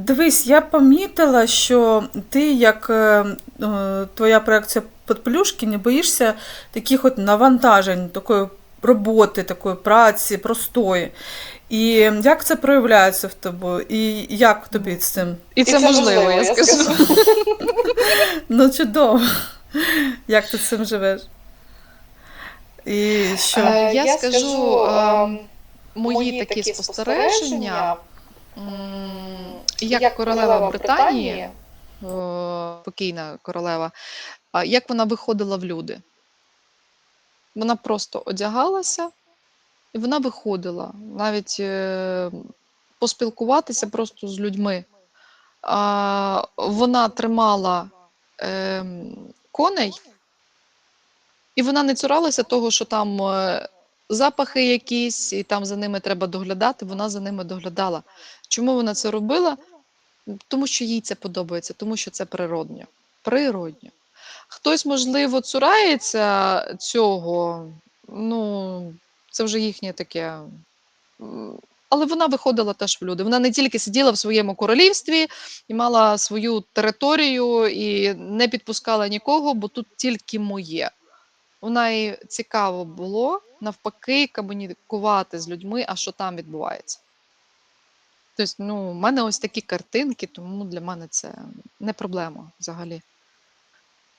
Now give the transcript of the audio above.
Дивись, я помітила, що ти, як е, е, твоя проекція Подплюшки, не боїшся таких от навантажень, такої роботи, такої праці, простої. І як це проявляється в тобі? І як тобі з цим? І це можливо, я скажу. Ну, чудово. Як ти з цим живеш? І що? Е, Я скажу е, мої такі спостереження, м, як королева Британії, е, покійна королева, як вона виходила в люди. Вона просто одягалася і вона виходила, навіть е, поспілкуватися просто з людьми. А, Вона тримала ем, коней, і вона не цуралася того, що там е, запахи якісь, і там за ними треба доглядати. Вона за ними доглядала. Чому вона це робила? Тому що їй це подобається, тому що це природньо. Природньо. Хтось, можливо, цурається цього, ну, це вже їхнє таке. Але вона виходила теж в люди. Вона не тільки сиділа в своєму королівстві і мала свою територію і не підпускала нікого, бо тут тільки моє. Вона їй цікаво було навпаки комунікувати з людьми, а що там відбувається. Тобто, ну, в мене ось такі картинки, тому для мене це не проблема взагалі.